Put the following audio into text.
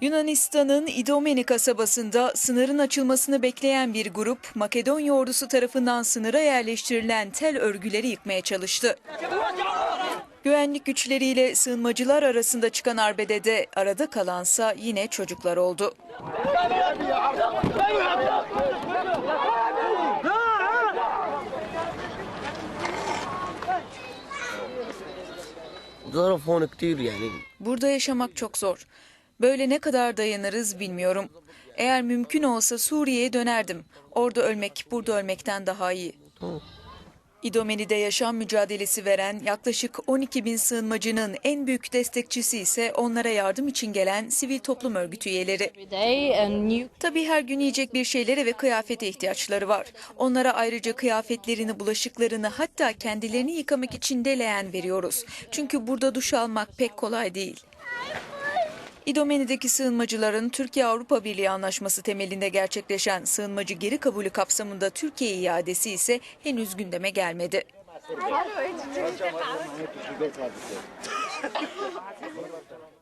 Yunanistan'ın İdomeni kasabasında sınırın açılmasını bekleyen bir grup Makedonya ordusu tarafından sınıra yerleştirilen tel örgüleri yıkmaya çalıştı. Güvenlik güçleriyle sığınmacılar arasında çıkan arbedede arada kalansa yine çocuklar oldu. Burada yaşamak çok zor. Böyle ne kadar dayanırız bilmiyorum. Eğer mümkün olsa Suriye'ye dönerdim. Orada ölmek burada ölmekten daha iyi. İdomeni'de yaşam mücadelesi veren yaklaşık 12 bin sığınmacının en büyük destekçisi ise onlara yardım için gelen sivil toplum örgütü üyeleri. Tabii her gün yiyecek bir şeylere ve kıyafete ihtiyaçları var. Onlara ayrıca kıyafetlerini, bulaşıklarını hatta kendilerini yıkamak için de leğen veriyoruz. Çünkü burada duş almak pek kolay değil. İdomeni'deki sığınmacıların Türkiye-Avrupa Birliği anlaşması temelinde gerçekleşen sığınmacı geri kabulü kapsamında Türkiye iadesi ise henüz gündeme gelmedi.